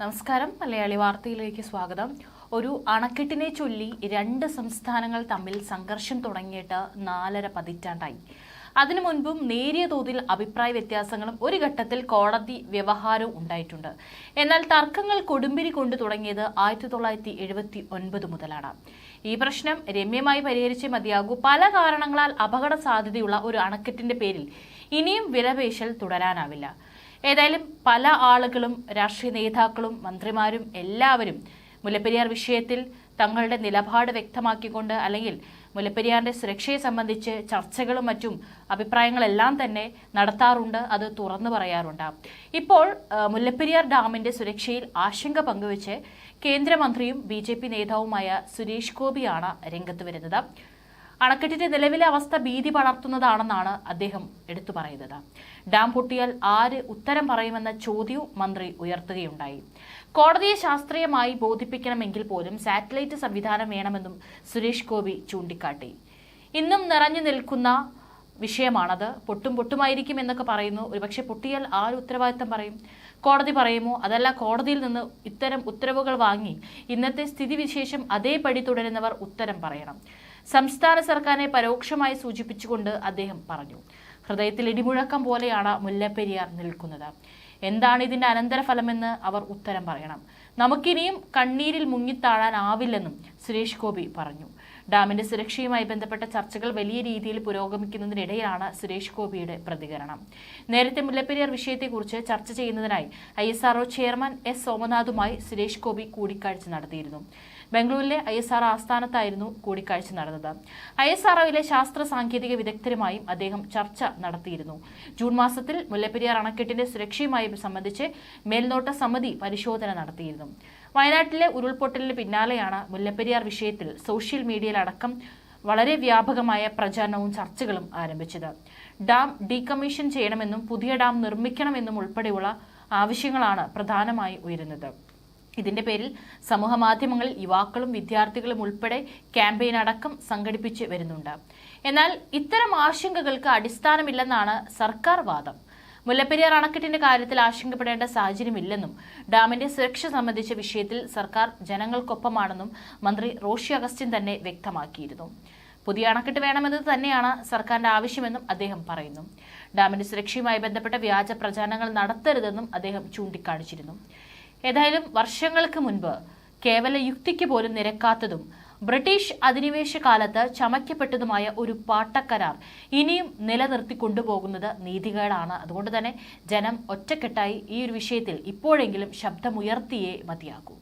നമസ്കാരം. മലയാളി വാർത്തയിലേക്ക് സ്വാഗതം. ഒരു അണക്കെട്ടിനെ ചൊല്ലി രണ്ട് സംസ്ഥാനങ്ങൾ തമ്മിൽ സംഘർഷം തുടങ്ങിയിട്ട് നാലര പതിറ്റാണ്ടായി. അതിനു മുൻപും നേരിയ തോതിൽ അഭിപ്രായ വ്യത്യാസങ്ങളും ഒരു ഘട്ടത്തിൽ കോടതി വ്യവഹാരവും ഉണ്ടായിട്ടുണ്ട്. എന്നാൽ തർക്കങ്ങൾ കൊടുമ്പിരി കൊണ്ടു തുടങ്ങിയത് ആയിരത്തി തൊള്ളായിരത്തി എഴുപത്തി ഒൻപത് മുതലാണ്. ഈ പ്രശ്നം രമ്യമായി പരിഹരിച്ചേ മതിയാകൂ. പല കാരണങ്ങളാൽ അപകട സാധ്യതയുള്ള ഒരു അണക്കെട്ടിന്റെ പേരിൽ ഇനിയും വിലപേശൽ തുടരാനാവില്ല. ഏതായാലും പല ആളുകളും രാഷ്ട്രീയ നേതാക്കളും മന്ത്രിമാരും എല്ലാവരും മുല്ലപ്പെരിയാർ വിഷയത്തിൽ തങ്ങളുടെ നിലപാട് വ്യക്തമാക്കിക്കൊണ്ട് അല്ലെങ്കിൽ മുല്ലപ്പെരിയാറിന്റെ സുരക്ഷയെ സംബന്ധിച്ച് ചർച്ചകളും മറ്റും അഭിപ്രായങ്ങളെല്ലാം തന്നെ നടത്താറുണ്ട്. അത് തുറന്നു പറയാറുണ്ട്. ഇപ്പോൾ മുല്ലപ്പെരിയാർ ഡാമിന്റെ സുരക്ഷയിൽ ആശങ്ക പങ്കുവച്ച് കേന്ദ്രമന്ത്രിയും ബി നേതാവുമായ സുരേഷ് ഗോപിയാണ് രംഗത്ത് വരുന്നത്. അണക്കെട്ടിന്റെ നിലവിലെ അവസ്ഥ ഭീതി പടർത്തുന്നതാണെന്നാണ് അദ്ദേഹം എടുത്തു പറയുന്നത്. ഡാം പൊട്ടിയാൽ ആര് ഉത്തരം പറയുമെന്ന ചോദ്യവും മന്ത്രി ഉയർത്തുകയുണ്ടായി. കോടതിയെ ശാസ്ത്രീയമായി ബോധിപ്പിക്കണമെങ്കിൽ പോലും സാറ്റലൈറ്റ് സംവിധാനം വേണമെന്നും സുരേഷ് ഗോപി ചൂണ്ടിക്കാട്ടി. ഇന്നും നിറഞ്ഞു നിൽക്കുന്ന വിഷയമാണത്. പൊട്ടും പൊട്ടുമായിരിക്കും എന്നൊക്കെ പറയുന്നു. ഒരുപക്ഷെ പൊട്ടിയാൽ ആര് ഉത്തരവാദിത്തം പറയും? കോടതി പറയുമോ? അതല്ല കോടതിയിൽ നിന്ന് ഇത്തരം ഉത്തരവുകൾ വാങ്ങി ഇന്നത്തെ സ്ഥിതിവിശേഷം അതേപടി തുടരുന്നവർ ഉത്തരം പറയണം. സംസ്ഥാന സർക്കാരിനെ പരോക്ഷമായി സൂചിപ്പിച്ചുകൊണ്ട് അദ്ദേഹം പറഞ്ഞു. ഹൃദയത്തിൽ ഇടിമുഴക്കം പോലെയാണ് മുല്ലപ്പെരിയാർ നിൽക്കുന്നത്. എന്താണ് ഇതിന്റെ അനന്തരഫലമെന്ന് അവർ ഉത്തരം പറയണം. നമുക്കിനിയും കണ്ണീരിൽ മുങ്ങിത്താഴാനാവില്ലെന്നും സുരേഷ് ഗോപി പറഞ്ഞു. ഡാമിന്റെ സുരക്ഷയുമായി ബന്ധപ്പെട്ട ചർച്ചകൾ വലിയ രീതിയിൽ പുരോഗമിക്കുന്നതിനിടെയാണ് സുരേഷ് ഗോപിയുടെ പ്രതികരണം. നേരത്തെ മുല്ലപ്പെരിയാർ വിഷയത്തെക്കുറിച്ച് ചർച്ച ചെയ്യുന്നതിനായി I S R O chairman S സോമനാഥുമായി Suresh Gopi കൂടിക്കാഴ്ച നടത്തിയിരുന്നു. ബംഗളൂരിലെ ഐ എസ് ആർ ആസ്ഥാനത്തായിരുന്നു കൂടിക്കാഴ്ച നടന്നത്. ഐ എസ് ആർഒയിലെ ശാസ്ത്ര സാങ്കേതിക വിദഗ്ധരുമായും അദ്ദേഹം ചർച്ച നടത്തിയിരുന്നു. ജൂൺ മാസത്തിൽ മുല്ലപ്പെരിയാർ അണക്കെട്ടിന്റെ സുരക്ഷയുമായി സംബന്ധിച്ച് മേൽനോട്ട സമിതി പരിശോധന നടത്തിയിരുന്നു. വയനാട്ടിലെ ഉരുൾപൊട്ടലിന് പിന്നാലെയാണ് മുല്ലപ്പെരിയാർ വിഷയത്തിൽ സോഷ്യൽ മീഡിയയിലടക്കം വളരെ വ്യാപകമായ പ്രചാരണവും ചർച്ചകളും ആരംഭിച്ചത്. ഡാം ഡീകമ്മീഷൻ ചെയ്യണമെന്നും പുതിയ ഡാം നിർമ്മിക്കണമെന്നും ഉൾപ്പെടെയുള്ള ആവശ്യങ്ങളാണ് പ്രധാനമായി ഉയരുന്നത്. ഇതിന്റെ പേരിൽ സമൂഹ മാധ്യമങ്ങളിൽ യുവാക്കളും വിദ്യാർത്ഥികളും ഉൾപ്പെടെ ക്യാമ്പയിൻ അടക്കം സംഘടിപ്പിച്ച് വരുന്നുണ്ട്. എന്നാൽ ഇത്തരം ആശങ്കകൾക്ക് അടിസ്ഥാനമില്ലെന്നാണ് സർക്കാർ വാദം. മുല്ലപ്പെരിയാർ അണക്കെട്ടിന്റെ കാര്യത്തിൽ ആശങ്കപ്പെടേണ്ട സാഹചര്യമില്ലെന്നും ഡാമിന്റെ സുരക്ഷ സംബന്ധിച്ച വിഷയത്തിൽ സർക്കാർ ജനങ്ങൾക്കൊപ്പമാണെന്നും മന്ത്രി റോഷി അഗസ്റ്റിൻ തന്നെ വ്യക്തമാക്കിയിരുന്നു. പുതിയ അണക്കെട്ട് വേണമെന്നത് തന്നെയാണ് സർക്കാരിന്റെ ആവശ്യമെന്നും അദ്ദേഹം പറയുന്നു. ഡാമിന്റെ സുരക്ഷയുമായി ബന്ധപ്പെട്ട വ്യാജ പ്രചാരണങ്ങൾ നടത്തരുതെന്നും അദ്ദേഹം ചൂണ്ടിക്കാണിച്ചിരുന്നു. ഏതായാലും വർഷങ്ങൾക്ക് മുൻപ് കേവല യുക്തിക്ക് പോലും നിരക്കാത്തതും ബ്രിട്ടീഷ് അധിനിവേശ കാലത്ത് ചമയ്ക്കപ്പെട്ടതുമായ ഒരു പാട്ടക്കരാർ ഇനിയും നിലനിർത്തി കൊണ്ടുപോകുന്നത് നീതികേടാണ്. അതുകൊണ്ട് തന്നെ ജനം ഒറ്റക്കെട്ടായി ഈ ഒരു വിഷയത്തിൽ ഇപ്പോഴെങ്കിലും ശബ്ദമുയർത്തിയേ മതിയാകൂ.